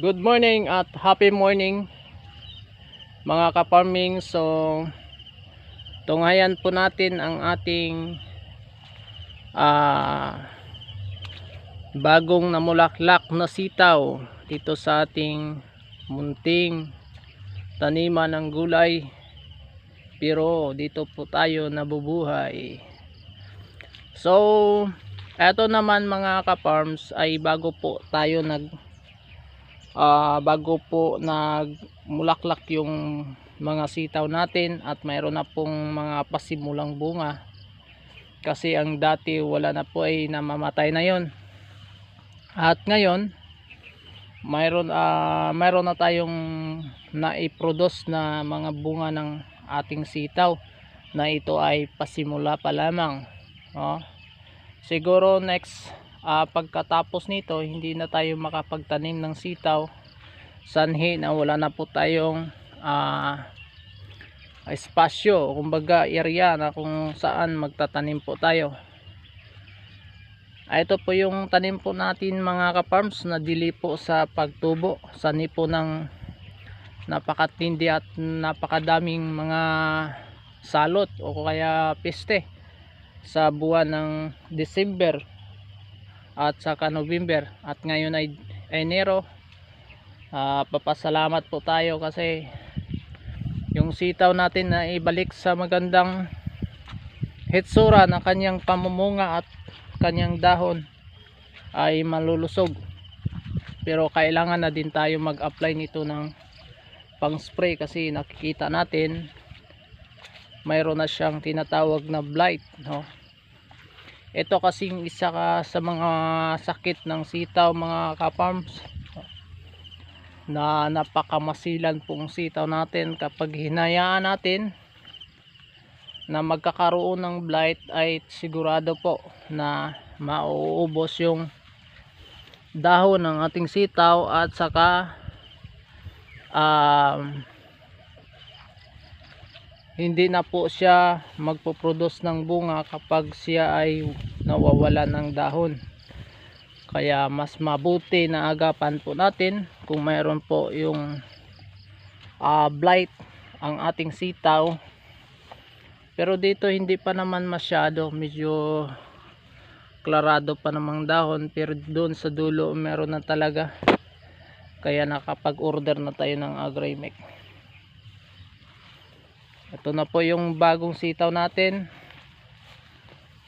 Good morning at happy morning mga ka-farming. So tunghayan po natin ang ating ah, bagong namulaklak na sitaw dito sa ating munting taniman ng gulay. Pero dito po tayo nabubuhay. So eto naman mga ka-farms ay bago po tayo nag ah, bago po nagmulaklak yung mga sitaw natin at mayroon na pong mga pasimulang bunga kasi ang dati wala na po ay namamatay na yon at ngayon mayroon ah, mayroon na tayong naiproduce na mga bunga ng ating sitaw na ito ay pasimula pa lamang oh. siguro next ah, pagkatapos nito hindi na tayo makapagtanim ng sitaw. Sanhi na wala na po tayong ah, espasyo kumbaga area na kung saan magtatanim po tayo. Ah, ito po yung tanim po natin mga ka-farms na dili po sa pagtubo sanhi po ng napakatindi at napakadaming mga salot o kaya piste sa buwan ng December at saka November. At ngayon ay Enero. Ah, papasalamat po tayo kasi yung sitaw natin na ibalik sa magandang hitsura na kanyang pamumunga at kanyang dahon ay malulusog. Pero kailangan na din tayo mag apply nito ng pang spray kasi nakikita natin mayroon na siyang tinatawag na blight no? Ito kasing isa ka sa mga sakit ng sitaw mga ka-farms. Na napakamasilan pong sitaw natin. Kapag hinayaan natin na magkakaroon ng blight ay sigurado po na mauubos yung dahon ng ating sitaw at saka um, hindi na po siya magpo-produce ng bunga kapag siya ay nawawala ng dahon. Kaya mas mabuti na agapan po natin kung mayroon po yung ah, blight ang ating sitaw. Pero dito hindi pa naman masyado medyo klarado pa namang dahon pero doon sa dulo meron na talaga. Kaya nakapag order na tayo ng agrimec ito na po yung bagong sitaw natin.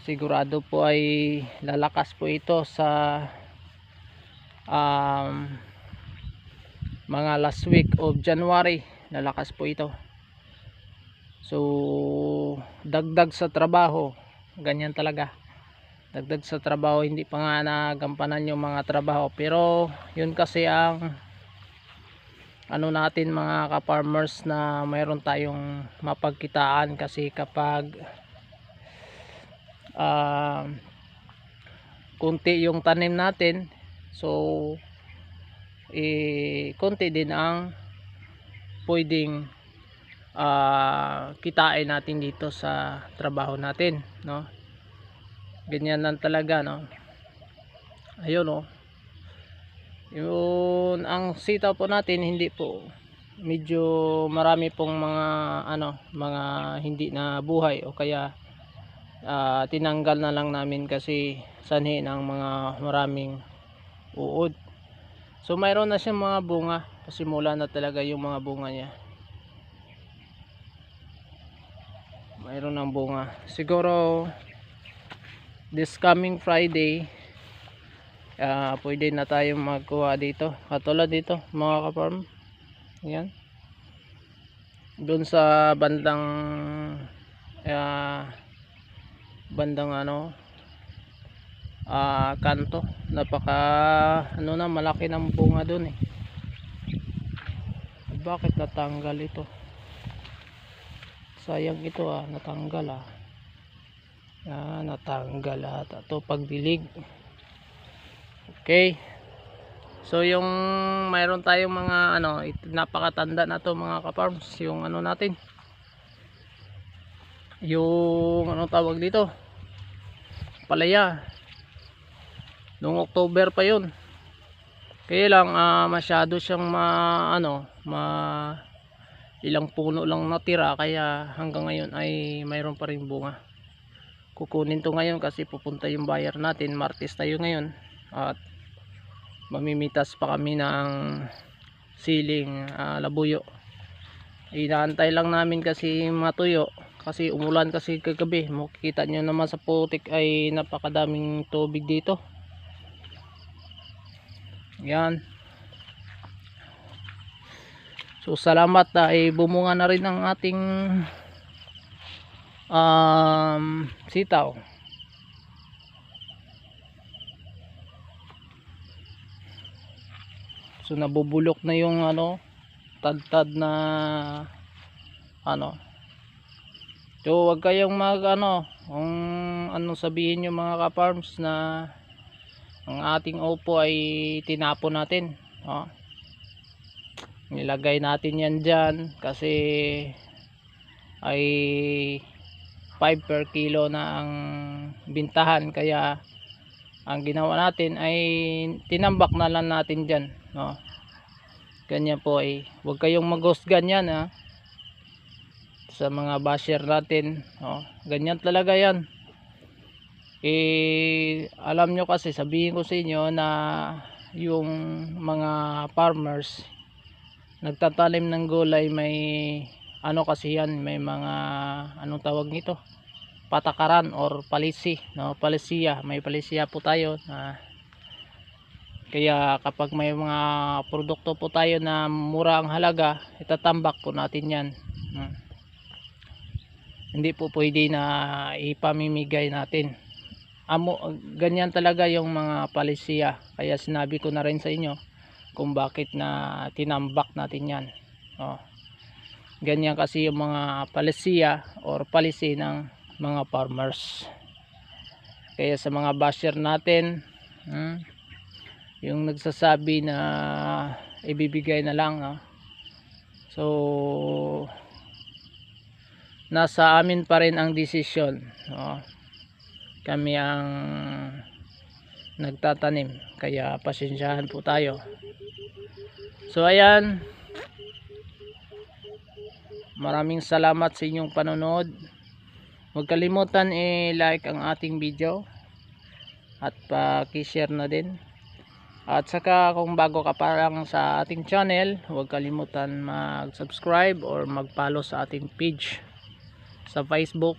Sigurado po ay lalakas po ito sa um, mga last week of January. Lalakas po ito. So dagdag sa trabaho ganyan talaga. Dagdag sa trabaho hindi pa nga nagampanan yung mga trabaho. Pero yun kasi ang ano natin mga ka-farmers na mayroon tayong mapagkitaan kasi kapag uh, kunti yung tanim natin so eh, kunti din ang pwedeng uh, kitain natin dito sa trabaho natin no? Ganyan lang talaga no? Ayun no yun ang sitaw po natin hindi po. Medyo marami pong mga ano mga hindi na buhay o kaya ah, tinanggal na lang namin kasi sanhi ng mga maraming uod. So mayroon na siyang mga bunga. Pasimula na talaga yung mga bunga niya. Mayroon ng bunga. Siguro this coming Friday ah pwede na tayo magkuha dito. Katulad dito mga kaparm yan doon sa bandang ah, bandang ano ah, kanto. Napaka ano na malaki ng bunga doon eh. Bakit natanggal ito? Sayang ito ah natanggal ah. Ah natanggal ah ito pagdilig okay. So yung mayroon tayong mga ano napakatanda na to mga kaparms yung ano natin. Yung ano tawag dito? Palaya. Noong October pa yun. Kaya lang ah, masyado siyang ma ano ma ilang puno lang natira kaya hanggang ngayon ay mayroon pa rin bunga. Kukunin to ngayon kasi pupunta yung buyer natin martes tayo ngayon at mamimitas pa kami ng siling ah, labuyo. Inaantay lang namin kasi matuyo kasi umulan kasi kagabi. Makikita nyo naman sa putik ay napakadaming tubig dito. Yan. So salamat ay bumunga na rin ang ating um, sitaw so nabubulok na yung ano tad-tad na ano. So wag kayong mag ano kung anong sabihin nyo mga ka-farms na ang ating opo ay tinapon natin oh. nilagay natin yan dyan kasi ay 5 per kilo na ang bintahan. Kaya ang ginawa natin ay tinambak na lang natin dyan no? ganyan po ay huwag kayong maghusgan yan ha sa mga basher natin no? ganyan talaga yan eh alam nyo kasi sabihin ko sa inyo na yung mga farmers nagtatanim ng gulay may ano kasi yan may mga anong tawag nito patakaran or palisi no palisiya may palisiya po tayo na kaya kapag may mga produkto po tayo na mura ang halaga itatambak po natin yan. Hmm. hindi po pwede na ipamimigay natin. Amo ganyan talaga yung mga palisiya. Kaya sinabi ko na rin sa inyo kung bakit na tinambak natin yan. Oh. ganyan kasi yung mga palisiya or palisi ng mga farmers. Kaya sa mga basher natin hmm, yung nagsasabi na ibibigay na lang no? so nasa amin pa rin ang desisyon no? kami ang nagtatanim kaya pasensyahan po tayo so ayan maraming salamat sa inyong panonood huwag kalimutan i-like ang ating video at paki-share na din at saka kung bago ka pa lang sa ating channel huwag kalimutan mag-subscribe or mag-follow sa ating page sa Facebook